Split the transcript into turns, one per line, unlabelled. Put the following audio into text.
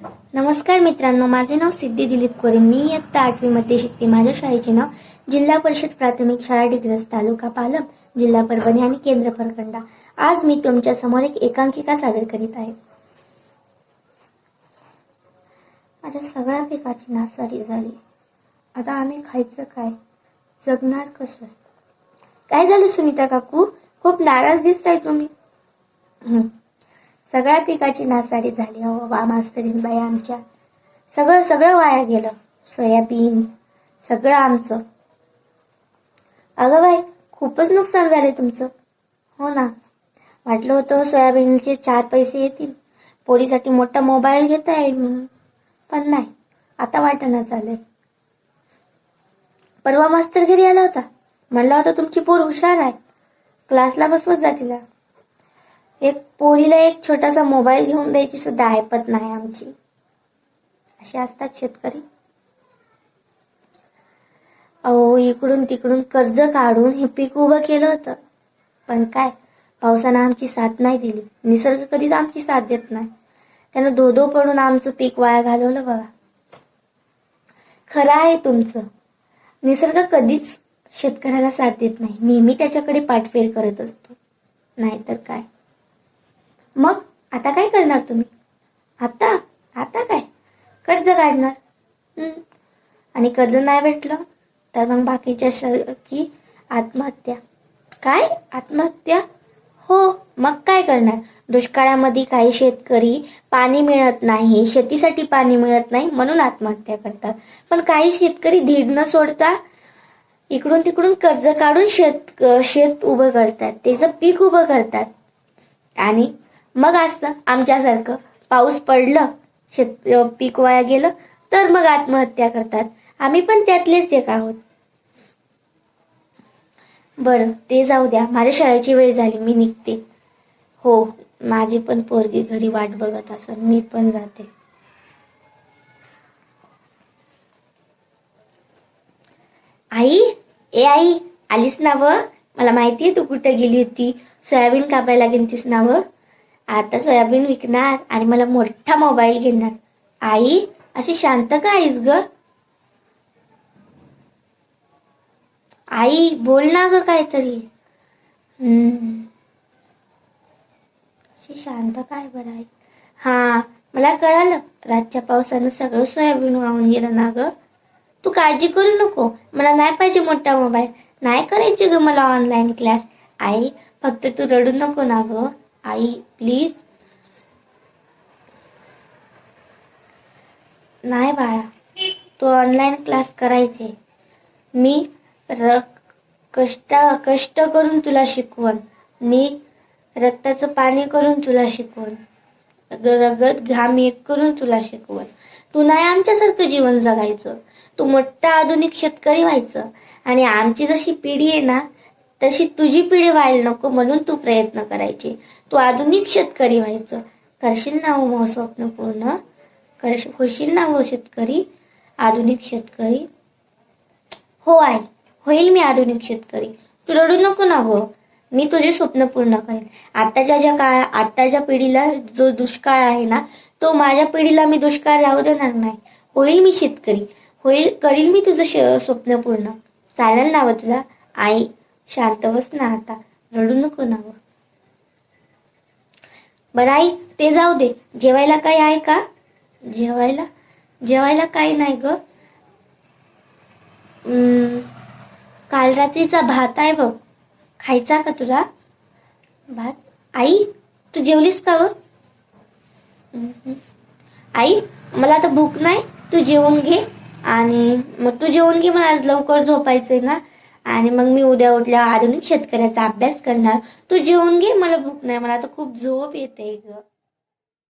नमस्कार मित्रांनो माझे नाव सिद्धी दिलीप कोरे. मी इयत्ता आठवीमध्ये शिकते. माझ्या शाळेचे नाव जिल्हा परिषद प्राथमिक शाळा डिग्रस तालुका पालम जिल्हा परभणी आणि केंद्र परकंडा आज मी तुमच्यासमोर एक एकांकिका सादर करीत आहे. माझ्या सगळ्या पिकाची नासाडी झाली. आता आम्ही खायचं काय? जगणार कसं? काय झालं सुनीता काकू? खूप नाराज दिसताय तुम्ही. सगळ्या पिकाची नासाडी झाली. अहो वा मास्तरीन बाई आमच्या. सगळं सगळं वाया गेलं. सोयाबीन सगळं आमचं. अगं बाई खूपच नुकसान झाले तुमचं. हो ना. वाटलं होतं सोयाबीनचे चार पैसे येतील. पोळीसाठी मोठा मोबाईल घेता येईल म्हणून. पण नाही. आता वाटणं चालेल परवा मास्तर घरी आला होता. म्हणला होता तुमची पोर हुशार आहे. क्लासला बसवत जा तिला. एक पोरीला एक छोटासा मोबाईल घेऊन द्यायची सुद्धा ऐपत नाही आमची. असे असतात शेतकरी. अहो इकडून तिकडून कर्ज काढून हे पीक उभं केलं होतं. पण काय पावसानं आमची साथ नाही दिली. निसर्ग कधीच आमची साथ देत नाही. त्यानं धोधो पडून आमचं पीक वाया घालवलं बघा. खरं आहे तुमचं. निसर्ग कधीच शेतकऱ्याला साथ देत नाही. नेहमी त्याच्याकडे पाठफेर करत असतो. नाहीतर काय? मग आता काय करणार तुम्ही? आता? आता काय? कर्ज काढणार. आणि कर्ज नाही भेटलं तर मग बाकीच्या श की आत्महत्या. काय? आत्महत्या? हो. मग काय करणार? दुष्काळामध्ये काही शेतकरी पाणी मिळत नाही शेतीसाठी पाणी मिळत नाही म्हणून आत्महत्या करतात. पण काही शेतकरी धीड न सोडता इकडून तिकडून कर्ज काढून शेत शेत उभं करतात. त्याचं पीक उभं करतात. आणि मग असतं आमच्यासारखं. पाऊस पडलं शेत पीक वाया गेलं तर मग आत्महत्या करतात. आम्ही पण त्यातलेच एक आहोत. बरं ते जाऊ द्या. माझ्या शाळेची वेळ झाली. मी निघते. हो माझी पण पोरगी घरी वाट बघत असं मी पण जाते. आई ए आई आलीस ना व मला माहिती आहे तू कुठं गेली होती. सोयाबीन कापायला गेलीस ना व आता सोयाबीन विकणार आणि मला मोठा मोबाईल घेणार. आई अशी शांत का आहेस ग? आई बोल ना ग काहीतरी. हम्म. अशी शांत काय बरं आई? हा मला कळालं. रातच्या पावसानं सगळं सोयाबीन वाहून गेलं ना ग? तू काळजी करू नको. मला नाही पाहिजे मोठा मोबाईल. नाही करायचे ग मला ऑनलाईन क्लास आई फक्त तू रडू नको ना ग. आई प्लीज नाही बाळा तू ऑनलाईन क्लास करायचे. मी र कष्ट कष्ट करून तुला शिकवण. मी रक्ताचं पाणी करून तुला शिकवण. रगत घाम एक करून तुला शिकवण. तू नाही आमच्यासारखं जीवन जगायचं. तू मोठा आधुनिक शेतकरी व्हायचं. आणि आमची जशी पिढी आहे ना तशी तुझी पिढी व्हायला नको म्हणून तू प्रयत्न करायची. तू आधुनिक शेतकरी व्हायचं. करशील ना हो मग स्वप्न पूर्ण? करश होशील ना हो शेतकरी? आधुनिक शेतकरी? हो आई होईल मी आधुनिक शेतकरी. तू रडू नको ना हो. मी तुझे स्वप्न पूर्ण करेन. आताच्या ज्या काळ आताच्या पिढीला जो दुष्काळ आहे ना तो माझ्या पिढीला मी दुष्काळ राहू देणार नाही. होईल मी शेतकरी. होईल करील मी तुझं श स्वप्न पूर्ण. चालेल ना व तुला? आई शांत बस ना आता. रडू नको ना हो. बरं आई ते जाऊ दे. जेवायला काही आहे का? जेवायला? जेवायला काही नाही ग. काल रात्रीचा भात आहे बघ. खायचा का तुला? भात? आई तू जेवलीस का व आई मला आता भूक नाही. तू जेवून घे. आणि मग तू जेवून घे मला आज लवकर झोपायचंय ना. आणि मग मी उद्या उठल्या आधुनिक शेतकऱ्याचा अभ्यास करणार. तू जेवून घे मला भूक नाही. मला तर खूप झोप येते ग.